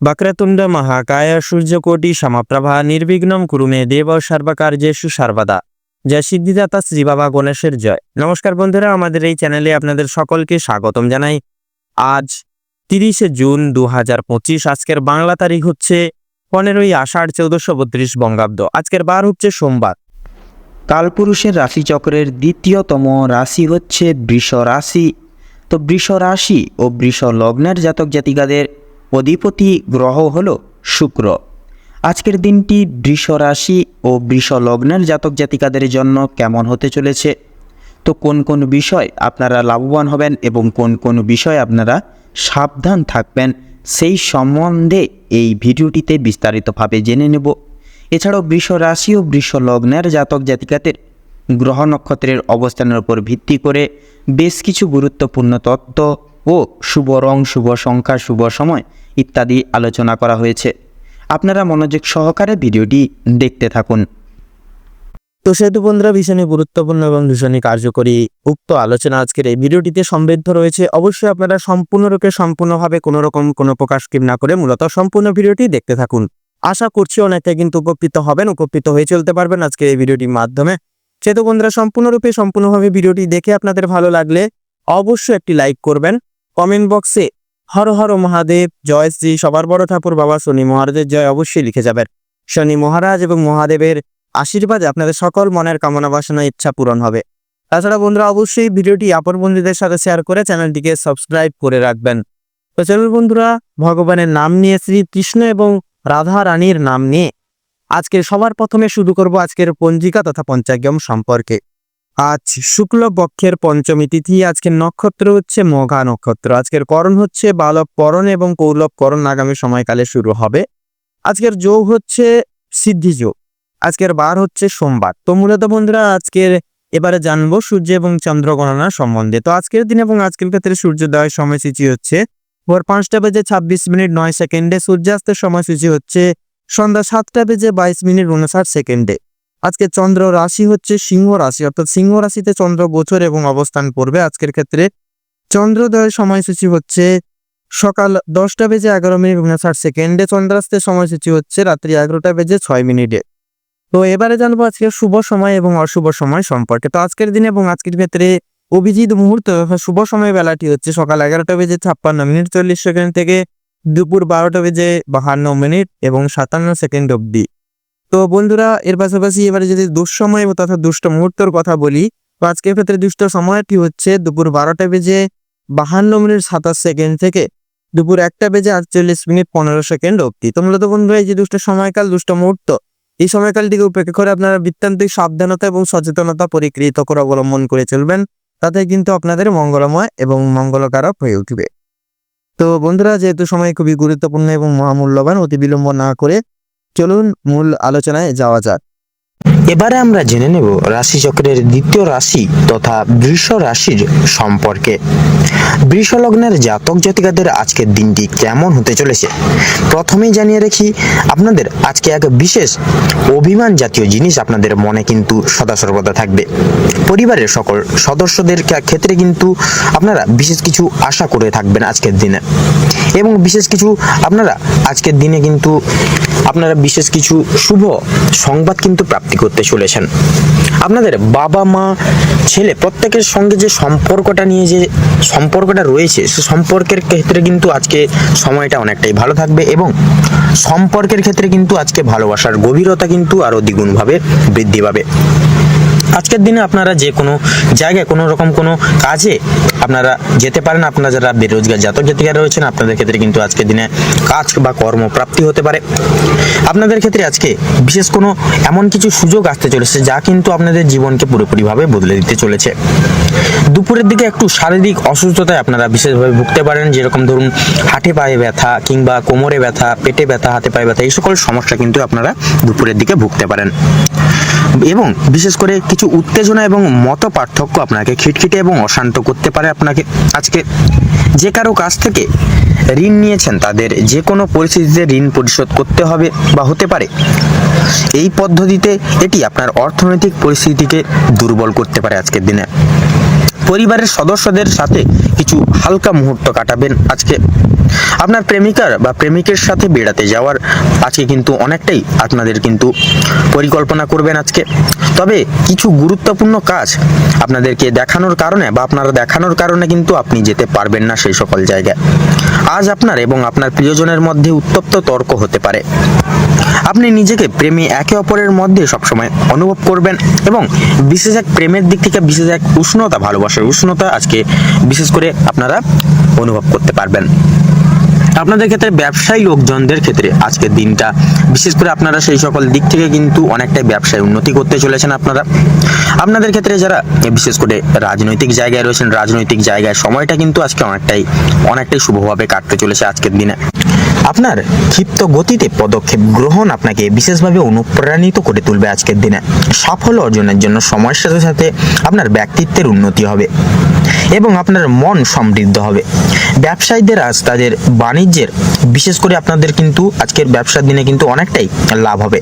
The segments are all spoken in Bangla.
వక్రతుండ మహాకాయ সূর্যকোটি সমপ্রভা নির্বিঘ্নম কুরুমে দেব সর্বকার্যেষু সর্বদা জয় সিদ্ধিদাতা শ্রী বাবা গণেশের জয় নমস্কার বন্ধুরা আমাদের এই চ্যানেলে আপনাদের সকলকে স্বাগতম জানাই আজ তিরিশে জুন দু হাজার পঁচিশ আজকের বাংলা তারিখ হচ্ছে পনেরোই আষাঢ় চৌদ্দশো বত্রিশ বঙ্গাব্দ আজকের বার হচ্ছে সোমবার কালপুরুষের রাশিচক্রের দ্বিতীয়তম রাশি হচ্ছে বৃষ রাশি তো বৃষ রাশি ও বৃষ লগ্নের জাতক জাতিকাদের অধিপতি গ্রহ হল শুক্র। আজকের দিনটি বৃষ রাশি ও বৃষ লগ্নের জাতক জাতিকাদের জন্য কেমন হতে চলেছে? তো কোন কোন বিষয় আপনারা লাভবান হবেন এবং কোন কোন বিষয় আপনারা সাবধান থাকবেন, সেই সম্বন্ধে এই ভিডিওটিতে বিস্তারিতভাবে জেনে নেব। এছাড়াও বৃষ রাশি ও বৃষ লগ্নের জাতক জাতিকাদের গ্রহ নক্ষত্রের অবস্থানের উপর ভিত্তি করে বেশ কিছু গুরুত্বপূর্ণ তত্ত্ব ও শুভ রং, শুভ সংখ্যা, শুভ সময় ইত্যাদি আলোচনা করা হয়েছে। আপনারা মনোযোগ সহকারে ভিডিওটি দেখতে থাকুন। তো সেহেতু বন্ধুরা, ভীষণই গুরুত্বপূর্ণ এবং ভীষণই কার্যকরী উক্ত আলোচনা আজকের এই ভিডিওটিতে সমৃদ্ধ রয়েছে। অবশ্যই আপনারা সম্পূর্ণরূপে, সম্পূর্ণভাবে কোনো রকম কোনো প্রকাশ স্কিম না করে মূলত সম্পূর্ণ ভিডিওটি দেখতে থাকুন। আশা করছি অনেকটা কিন্তু উপকৃত হবেন, উপকৃত হয়ে চলতে পারবেন আজকের এই ভিডিওটির মাধ্যমে। সেহেতু বন্ধুরা, সম্পূর্ণরূপে, সম্পূর্ণভাবে ভিডিওটি দেখে আপনাদের ভালো লাগলে অবশ্যই একটি লাইক করবেন। কমেন্ট বক্সে হর হর মহাদেব, জয় শ্রী সবার বড় ঠাকুর বাবা শনি মহারাজের জয় অবশ্যই লিখে যাবেন। শনি মহারাজ এবং মহাদেবের আশীর্বাদে আপনাদের সকল মনের কামনা বাসনা ইচ্ছা পূরণ হবে। তাছাড়া বন্ধুরা, অবশ্যই ভিডিওটি আপন বন্ধুদের সাথে শেয়ার করে চ্যানেলটিকে সাবস্ক্রাইব করে রাখবেন। তো চলুন বন্ধুরা, ভগবানের নাম নিয়ে শ্রী কৃষ্ণ এবং রাধা রানীর নাম নিয়ে আজকে সবার প্রথমে শুরু করব আজকের পঞ্জিকা তথা পঞ্চাগম সম্পর্কে। আজ শুক্ল পক্ষের পঞ্চমী তিথি, আজকের নক্ষত্র হচ্ছে মঘা নক্ষত্র। আজকের করণ হচ্ছে বালব করণ এবং কৌলভ করণ আগামী সময়কালে শুরু হবে। আজকের যোগ হচ্ছে সিদ্ধি যোগ। আজকের বার হচ্ছে সোমবার। তো মূলত বন্ধুরা, আজকের এবারে জানব সূর্য এবং চন্দ্র গণনা সম্বন্ধে। তো আজকের দিন এবং আজকের ক্ষেত্রে সূর্যোদয়ের সময়সূচি হচ্ছে ভোর পাঁচটা বেজে ছাব্বিশ মিনিট নয় সেকেন্ডে, সূর্যাস্তের সময়সূচি হচ্ছে সন্ধ্যা সাতটা বেজে বাইশ মিনিট উনষাট সেকেন্ডে। আজকে চন্দ্র রাশি হচ্ছে সিংহ রাশি, অর্থাৎ সিংহ রাশিতে চন্দ্র গোচর এবং অবস্থান করবে। আজকের ক্ষেত্রে চন্দ্রোদয়ের সময়সূচি হচ্ছে সকাল দশটা বেজে এগারো মিনিট উনষাট সেকেন্ডে। চন্দ্রাস্তের সময়সূচি হচ্ছে রাত্রি এগারোটা বেজে ছয় মিনিটে। তো এবারে জানব আজকে শুভ সময় এবং অশুভ সময় সম্পর্কে। তো আজকের দিনে এবং আজকের ক্ষেত্রে অভিজিৎ মুহূর্ত শুভ সময় বেলাটি হচ্ছে সকাল এগারোটা বেজে ছাপ্পান্ন মিনিট চল্লিশ সেকেন্ড থেকে দুপুর বারোটা বেজে বাহান্ন মিনিট এবং সাতান্ন সেকেন্ড অবধি। তো বন্ধুরা, এর পাশাপাশি এবারে যদি দুঃসময় তথা দুষ্ট মুহূর্তর কথা বলি, তো আজকের ক্ষেত্রে দুষ্ট সময়টি হচ্ছে দুপুর বারোটা বেজে বাহান্ন মিনিট সাতাশ সেকেন্ড থেকে দুপুর একটা বেজে আটচল্লিশ মিনিট পনেরো সেকেন্ড অবধি। তো মূলত বন্ধুরা, এই যে দুষ্ট সময়কাল, দুষ্ট মুহূর্ত, এই সময়কালটিকে উপেক্ষা করে আপনারা বৃত্তান্তিক সাবধানতা এবং সচেতনতা পরিকৃত করে অবলম্বন করে চলবেন। তাতে কিন্তু আপনাদের মঙ্গলময় এবং মঙ্গলকারক হয়ে উঠবে। তো বন্ধুরা, যেহেতু সময় খুবই গুরুত্বপূর্ণ এবং মহামূল্যবান, অতি বিলম্ব না করে চলুন মূল আলোচনায় যাওয়া যাক। এবারে আমরা জেনে নেব রাশিচক্রের দ্বিতীয় রাশি তথা বৃষ রাশির সম্পর্কে। বৃষ লগ্নের জাতক জাতিকাদের আজকের দিনটি কেমন হতে চলেছে? প্রথমেই জানিয়ে রাখি, আপনাদের আজকে এক বিশেষ অভিমান জাতীয় জিনিস আপনাদের মনে কিন্তু সদা সর্বদা থাকবে। পরিবারের সকল সদস্যদের ক্ষেত্রে কিন্তু আপনারা বিশেষ কিছু আশা করে থাকবেন আজকের দিনে। এবং বিশেষ কিছু আপনারা আজকের দিনে কিন্তু আপনারা বিশেষ কিছু শুভ সংবাদ কিন্তু প্রাপ্তি করতে চলেছেন। আপনাদের বাবা মা, ছেলে প্রত্যেকের সঙ্গে যে সম্পর্কটা নিয়ে যে সম্পর্কটা রয়েছে, সে সম্পর্কের ক্ষেত্রে কিন্তু আজকে সময়টা অনেকটাই ভালো থাকবে এবং সম্পর্কের ক্ষেত্রে কিন্তু আজকে ভালোবাসার গভীরতা কিন্তু আরও দ্বিগুণভাবে বৃদ্ধি পাবে। আজকের দিনে আপনারা যে কোনো জায়গায় কোনো রকম কোনো কাজে আপনারা যেতে পারেন। আপনারা যারা বেরোজগার জাতক জাতিকা রয়েছেন, আপনাদের ক্ষেত্রে কিন্তু আজকের দিনে কাজ বা কর্মপ্রাপ্তি হতে পারে। আপনাদের ক্ষেত্রে আজকে বিশেষ কোনো এমন কিছু সুযোগ আসতে চলেছে যা কিন্তু আপনাদের জীবনকে পুরোপুরিভাবে বদলে দিতে চলেছে। দুপুরের দিকে একটু শারীরিক অসুস্থতায় আপনারা বিশেষভাবে ভুগতে পারেন। যেরকম ধরুন, হাঁটে পায়ে ব্যথা কিংবা কোমরে ব্যথা, পেটে ব্যথা, হাতে পায়ে ব্যথা, এই সকল সমস্যা কিন্তু আপনারা দুপুরের দিকে ভুগতে পারেন। এবং বিশেষ করে কিছু উত্তেজনা এবং মত পার্থক্য আপনাকে খিটখিটে এবং অশান্ত করতে পারে আপনাকে। আজকে যে কারও কাছ থেকে ঋণ নিয়েছেন, তাদের যে কোনো পরিস্থিতিতে ঋণ পরিশোধ করতে হবে বা হতে পারে। এই পদ্ধতিতে এটি আপনার অর্থনৈতিক পরিস্থিতিকে দুর্বল করতে পারে আজকের দিনে। পরিবারের সদস্যদের সাথে কিছু হালকা মুহূর্ত কাটাবেন আজকে। আপনার প্রেমিকার বা প্রেমিকের সাথে বেড়াতে যাওয়ার আজকে কিন্তু অনেকটাই আপনাদের কিন্তু পরিকল্পনা করবেন আজকে। তবে কিছু গুরুত্বপূর্ণ কাজ আপনাদেরকে দেখানোর কারণে বা আপনারা দেখানোর কারণে কিন্তু আপনি যেতে পারবেন না সেই সকল জায়গায়। আজ আপনার এবং আপনার প্রিয়জনের মধ্যে উত্তপ্ত তর্ক হতে পারে। আপনি নিজেকে প্রেমী একে অপরের মধ্যে সবসময় অনুভব করবেন এবং বিশেষ এক প্রেমের দিক থেকে বিশেষ এক উষ্ণতা, ভালোবাসার উষ্ণতা আজকে বিশেষ করে আপনারা অনুভব করতে পারবেন। আপনাদের ক্ষেত্রে ব্যবসায়ী লোকজনদের ক্ষেত্রে আজকের দিনটা, বিশেষ করে আপনারা সেই সকল দিক থেকে কিন্তু অনেকটাই ব্যবসায় উন্নতি করতে চলেছেন আপনারা। আপনাদের ক্ষেত্রে যারা, বিশেষ করে রাজনৈতিক জায়গায় রয়েছেন, রাজনৈতিক জায়গায় সময়টা কিন্তু আজকে অনেকটাই অনেকটাই শুভভাবে কাটতে চলেছে আজকের দিনে। আপনার ক্ষিপ্ত গতিতে পদক্ষেপ গ্রহণ আপনাকে বিশেষভাবে অনুপ্রাণিত করে তুলবে আজকের দিনে। সাফল্য অর্জনের জন্য সময়ের সাথে সাথে আপনার ব্যক্তিত্বের উন্নতি হবে। এবং আপনার মন সমৃদ্ধ হবে। ব্যবসায়ীদের আজ তাদের বাণিজ্যের, বিশেষ করে আপনাদের কিন্তু আজকের ব্যবসার দিনে কিন্তু অনেকটাই লাভ হবে।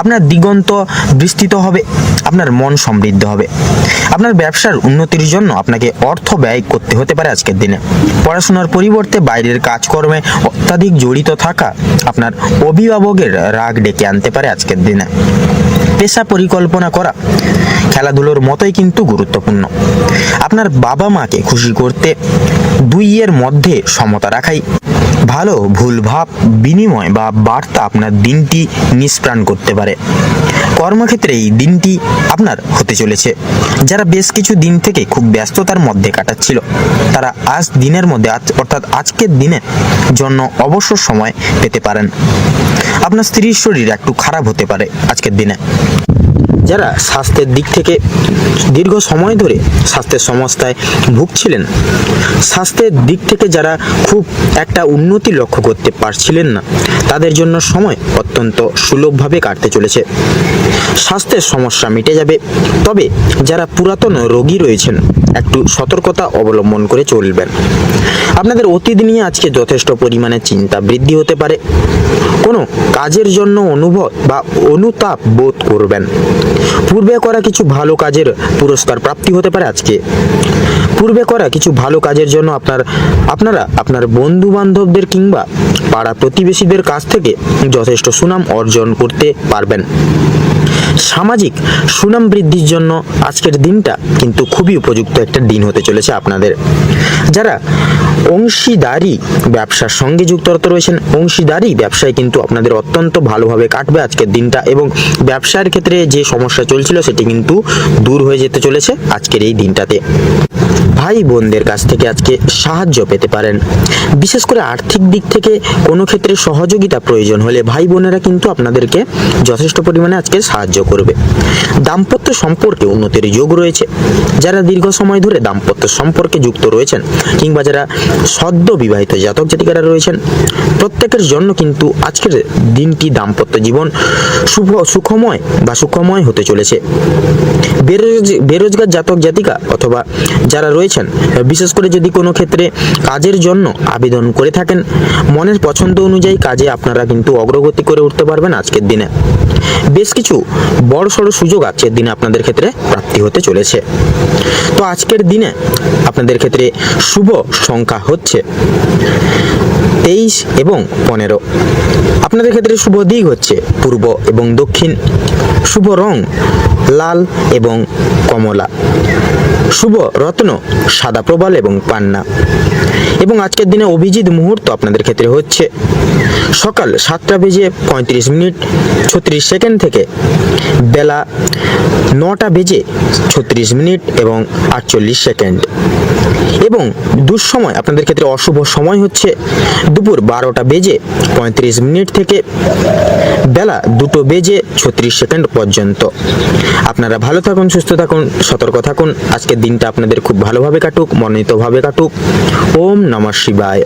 আপনার দিগন্ত বিস্তৃত হবে, আপনার মন সমৃদ্ধ হবে। আপনার ব্যবসার উন্নতির জন্য আপনাকে অর্থ ব্যয় করতে হতে পারে আজকের দিনে। পড়াশোনার পরিবর্তে বাইরের কাজকর্মে অত্যাধিক জড়িত থাকা আপনার অভিভাবকের রাগ ডেকে আনতে পারে আজকের দিনে। পেশা পরিকল্পনা করা খেলাধুলোর মতোই কিন্তু গুরুত্বপূর্ণ। আপনার বাবা মাকে খুশি করতে দুইয়ের মধ্যে সমতা রাখাই ভালো ভুল ভাব বিনিময় বা বার্তা আপনার দিনটি নিষ্প্রাণ করতে পারে। কর্মক্ষেত্রে এই দিনটি আপনার হতে চলেছে। যারা বেশ কিছু দিন থেকে খুব ব্যস্ততার মধ্যে কাটাচ্ছিল, তারা আজ দিনের মধ্যে আজ- অর্থাৎ আজকের দিনের জন্য অবশ্য সময় পেতে পারেন। আপনার স্ত্রীর শরীর একটু খারাপ হতে পারে আজকের দিনে। যারা স্বাস্থ্যের দিক থেকে দীর্ঘ সময় ধরে স্বাস্থ্যের সমস্যায় ভুগছিলেন, স্বাস্থ্যের দিক থেকে যারা খুব একটা উন্নতি লক্ষ্য করতে পারছিলেন না, তাদের জন্য সময় অত্যন্ত সুলভভাবে কাটতে চলেছে। স্বাস্থ্যের সমস্যা মিটে যাবে, তবে যারা পুরাতন রোগী রয়েছেন, একটু সতর্কতা অবলম্বন করে চলবেন। আপনাদের অতীত নিয়ে আজকে যথেষ্ট পরিমাণে চিন্তা বৃদ্ধি হতে পারে। কোনো কাজের জন্য অনুভব বা অনুতাপ বোধ করবেন। পূর্বে করা কিছু ভালো কাজের পুরস্কার প্রাপ্তি হতে পারে আজকে। পূর্বে করা কিছু ভালো কাজের জন্য আপনার, আপনারা আপনার বন্ধু বান্ধবদের কিংবা পাড়া প্রতিবেশীদের কাছ থেকে যথেষ্ট সুনাম অর্জন করতে পারবেন। সামাজিক সুনাম বৃদ্ধির জন্য আজকের দিনটা কিন্তু খুবই উপযুক্ত একটা দিন হতে চলেছে আপনাদের। যারা অংশীদারি ব্যবসার সঙ্গে যুক্তরত রয়েছেন, অংশীদারি ব্যবসায় কিন্তু আপনাদের অত্যন্ত ভালোভাবে কাটবে আজকের দিনটা এবং ব্যবসার ক্ষেত্রে যে সমস্যা চলছিল সেটি কিন্তু দূর হয়ে যেতে চলেছে আজকের এই দিনটাতে। ভাই বোনদের কাছ থেকে আজকে সাহায্য পেতে পারেন। বিশেষ করে আর্থিক দিক থেকে কোনো ক্ষেত্রে সহযোগিতা প্রয়োজন হলে ভাই বোনেরা কিন্তু আপনাদেরকে যথেষ্ট পরিমাণে আজকে সাহায্য করবে। দাম্পত্য সম্পর্কে উন্নতির যোগ রয়েছে। যারা দীর্ঘ সময় ধরে দাম্পত্য সম্পর্কে যুক্ত রয়েছেন কিংবা যারা সদ্য বিবাহিত জাতক জাতিকারা রয়েছেন, প্রত্যেকের জন্য কিন্তু আজকের দিনটি দাম্পত্য জীবন শুভ, সুখময় বা সুখময় হতে চলেছে। বেরোজগার জাতক জাতিকা অথবা যারা রয়েছেন, বিশেষ করে যদি কোনো ক্ষেত্রে কাজের জন্য আবেদন করে থাকেন, মনের পছন্দ অনুযায়ী কাজে আপনারা কিন্তু অগ্রগতি করে উঠতে পারবেন আজকের দিনে। বেশ কিছু বড় সড়ো সুযোগ আজকের দিনে আপনাদের ক্ষেত্রে প্রাপ্তি হতে চলেছে। তো আজকের দিনে আপনাদের ক্ষেত্রে শুভ সংখ্যা হচ্ছে তেইশ এবং পনেরো। আপনাদের ক্ষেত্রে শুভ দিক হচ্ছে পূর্ব এবং দক্ষিণ। শুভ রং লাল এবং কমলা। শুভ রত্ন সাদা প্রবাল এবং পান্না। এবং আজকের দিনে অভিজিৎ মুহূর্ত আপনাদের ক্ষেত্রে হচ্ছে সকাল সাতটা বেজে পঁয়ত্রিশ মিনিট ছত্রিশ সেকেন্ড থেকে বেলা নটা বেজে ছত্রিশ মিনিট এবং আটচল্লিশ সেকেন্ড। এবং দুঃসময় আপনাদের ক্ষেত্রে অশুভ সময় হচ্ছে দুপুর বারোটা বেজে পঁয়ত্রিশ মিনিট থেকে বেলা দুটো বেজে ছত্রিশ সেকেন্ড পর্যন্ত। আপনারা ভালো থাকুন, সুস্থ থাকুন, সতর্ক থাকুন। আজকের দিনটা আপনাদের খুব ভালোভাবে কাটুক, মনোনীতভাবে কাটুক। ওম নমঃ শিবায়।